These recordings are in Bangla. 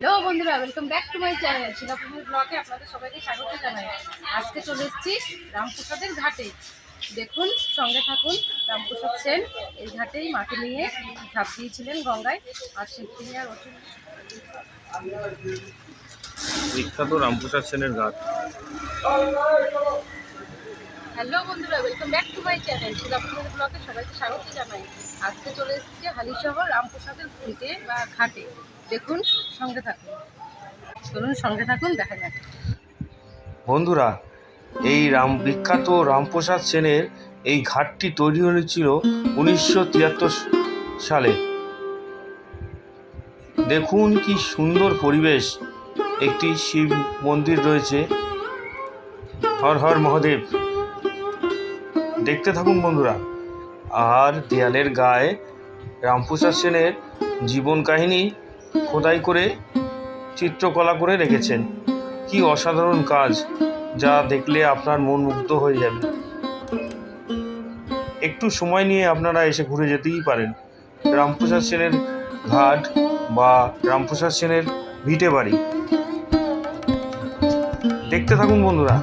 হ্যালো বন্ধুরা welcome back to my channel Shilapur ব্লগে আপনাদের সবাইকে স্বাগত জানাই। আজকে চলে এসেছি রামপ্রসাদের ঘাটে। দেখুন, সঙ্গে থাকুন, রামপ্রসাদ সেন এই ঘাটেই মাকে নিয়ে ঝাঁপ দিয়েছিলেন গঙ্গায়। আর সেখানে আর বিখ্যাত রামপ্রসাদ সেনের ঘাট। হ্যালো বন্ধুরা welcome back to my channel Shilapur ব্লগে সবাইকে স্বাগত জানাই। আজকে চলে এসেছি হালিশহর রামপ্রসাদের ঘুরিতে বা ঘাটে। দেখুন, সঙ্গে থাকুন। চলুন, সঙ্গে থাকুন, দেখা যাক। বন্ধুরা, এই রাম, বিখ্যাত রামপ্রসাদ সেনের এই ঘাটটি তৈরি হয়েছিল উনিশশো তিয়াত্তর সালে। দেখুন কি সুন্দর পরিবেশ। একটি শিব মন্দির রয়েছে। হর হর মহাদেব। দেখতে থাকুন বন্ধুরা। আর দেয়ালের গায়ে রামপ্রসাদ সেনের জীবন কাহিনী খোদাই করে চিত্রকলা করে রেখেছেন। কি অসাধারণ কাজ যা দেখলে আপনার মন মুগ্ধ হয়ে যাবে। একটু সময় নিয়ে আপনারা এসে ঘুরে যেতেই পারেন। রামপ্রসাদ সেনের ঘাট বা রামপ্রসাদ সেনের ভিটে বাড়ি। দেখতে থাকুন বন্ধুরা।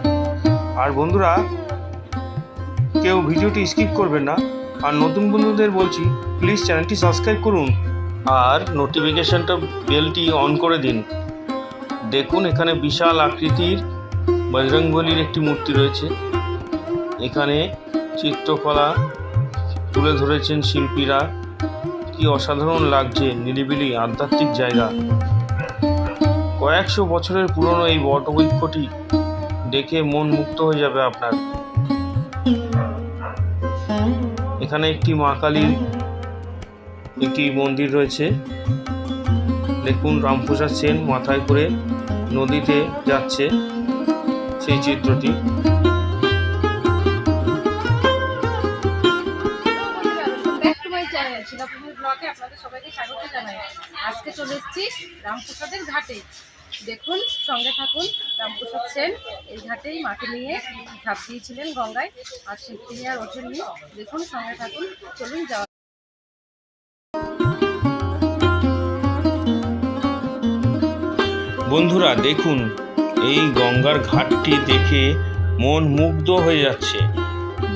আর বন্ধুরা কেউ ভিডিওটি স্কিপ করবেন না। আর নতুন বন্ধুদের বলছি প্লিজ চ্যানেলটি সাবস্ক্রাইব করুন। আর নোটিফিকেশানটা বেলটি অন করে দিন। দেখুন, এখানে বিশাল আকৃতির বজরংবলির একটি মূর্তি রয়েছে। এখানে চিত্রকলা তুলে ধরেছেন শিল্পীরা। কি অসাধারণ লাগছে, নিরিবিলি, আধ্যাত্মিক জায়গা। কয়েকশো বছরের পুরনো এই বটবৃক্ষটি দেখে মন মুক্ত হয়ে যাবে আপনার। এখানে একটি মা কালীর একটি মন্দির রয়েছে। দেখুন রামপ্রসাদ সেন মাথায় করে নদীতে যাচ্ছে সেই চিত্রটি। আজকে চলে এসেছি রামপ্রসাদের ঘাটে। দেখুন, সঙ্গে থাকুন, রামপ্রসাদ সেন এই ঘাটেই মাকে নিয়ে ঝাঁপ দিয়েছিলেন গঙ্গায়, আর তিনি আর ওঠেননি। দেখুন, সঙ্গে থাকুন, চলুন যাওয়া বন্ধুরা, দেখুন, এই গঙ্গার ঘাটটি দেখে মন মুগ্ধ হয়ে যাচ্ছে।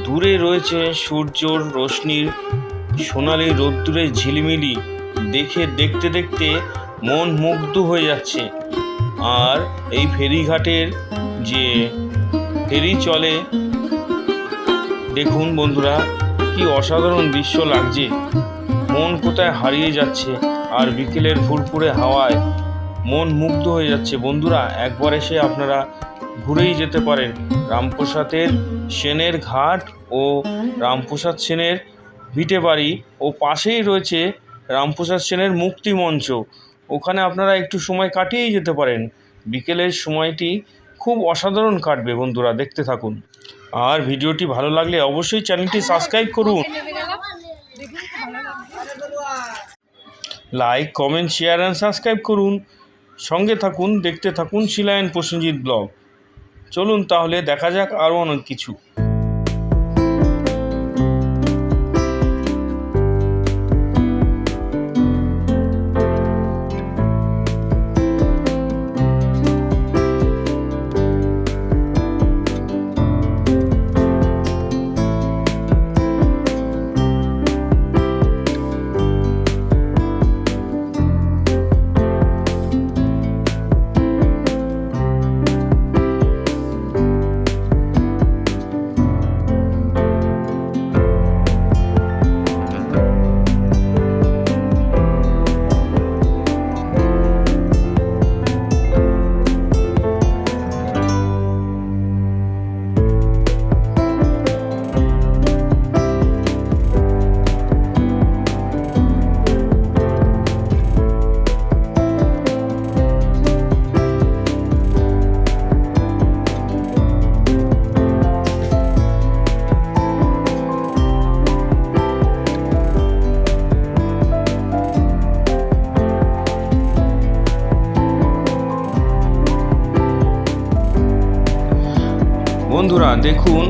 দূরে রয়েছে সূর্যর রশ্মির সোনালি রোদ্দুরে ঝিলিমিলি। দেখে, দেখতে দেখতে মন মুগ্ধ হয়ে যাচ্ছে। আর এই ফেরিঘাটের যে ফেরি চলে, দেখুন বন্ধুরা, কি অসাধারণ দৃশ্য লাগছে। মন কোথায় হারিয়ে যাচ্ছে আর বিকেলের ফুরফুরে হাওয়ায় মন মুগ্ধ হয়ে যাচ্ছে। বন্ধুরা, একবার এসে আপনারা ঘুরেই যেতে পারেন রামপ্রসাদের সেনের ঘাট ও রামপ্রসাদ সেনের ভিটে বাড়ি ও পাশেই রয়েছে রামপ্রসাদ সেনের মুক্তি মঞ্চ। ওখানে আপনারা একটু সময় কাটিয়েই যেতে পারেন। বিকেলের সময়টি খুব অসাধারণ কাটবে বন্ধুরা, দেখতে থাকুন। আর ভিডিওটি ভালো লাগলে অবশ্যই চ্যানেলটি সাবস্ক্রাইব করুন। Like, comment, share and subscribe করুন। সঙ্গে থাকুন, দেখতে থাকুন শিলায়ন প্রসেনজিৎ ব্লগ। চলুন তাহলে দেখা যাক আরও অনেক কিছু। বন্ধুরা, দেখুন,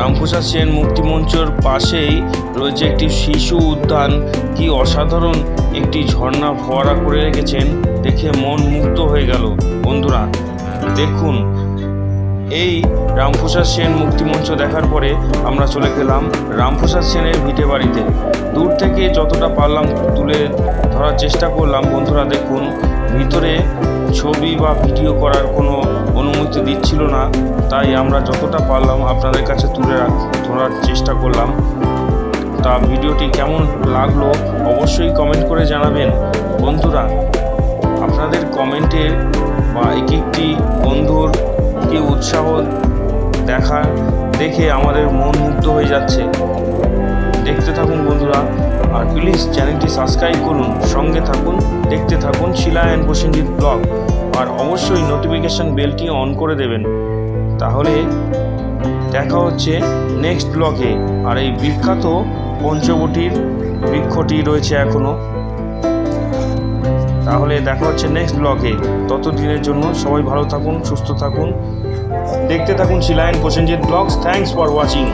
রামপ্রসাদ সেন মুক্তিমঞ্চর পাশেই রয়েছে একটি শিশু উদ্যান। কি অসাধারণ একটি ঝর্ণা ফোয়ারা করে রেখেছেন, দেখে মন মুগ্ধ হয়ে গেল। বন্ধুরা, দেখুন, এই রামপ্রসাদ সেন মুক্তিমঞ্চ দেখার পরে আমরা চলে গেলাম রামপ্রসাদ সেনের ভিটে বাড়িতে। দূর থেকে যতটা পারলাম তুলে ধরার চেষ্টা করলাম। বন্ধুরা, দেখুন, ভিতরে ছবি বা ভিডিও করার কোনো অনুমতি দিচ্ছিল না, তাই আমরা যতটা পারলাম আপনাদের কাছে তুলে রাখ- ধরার চেষ্টা করলাম। তা ভিডিওটি কেমন লাগল অবশ্যই কমেন্ট করে জানাবেন। বন্ধুরা, আপনাদের কমেন্টের বা এক একটি বন্ধুর কি উৎসাহ দেখা দেখে আমাদের মন মুগ্ধ হয়ে যাচ্ছে। দেখতে থাকুন বন্ধুরা। আর প্লিজ চ্যানেলটি সাবস্ক্রাইব করুন, সঙ্গে থাকুন, দেখতে থাকুন শিলা অ্যান্ড প্রসেনজিৎ ব্লগ আর অবশ্যই নোটিফিকেশান বেলটি অন করে দেবেন। তাহলে দেখা হচ্ছে নেক্সট ব্লগে আর এই বিখ্যাত পঞ্চবটির বৃক্ষটি রয়েছে এখনও তাহলে দেখা হচ্ছে নেক্সট ব্লগে ততদিনের জন্য সবাই ভালো থাকুন, সুস্থ থাকুন, দেখতে থাকুন শিলায়ন Prosenjit blogs thanks for watching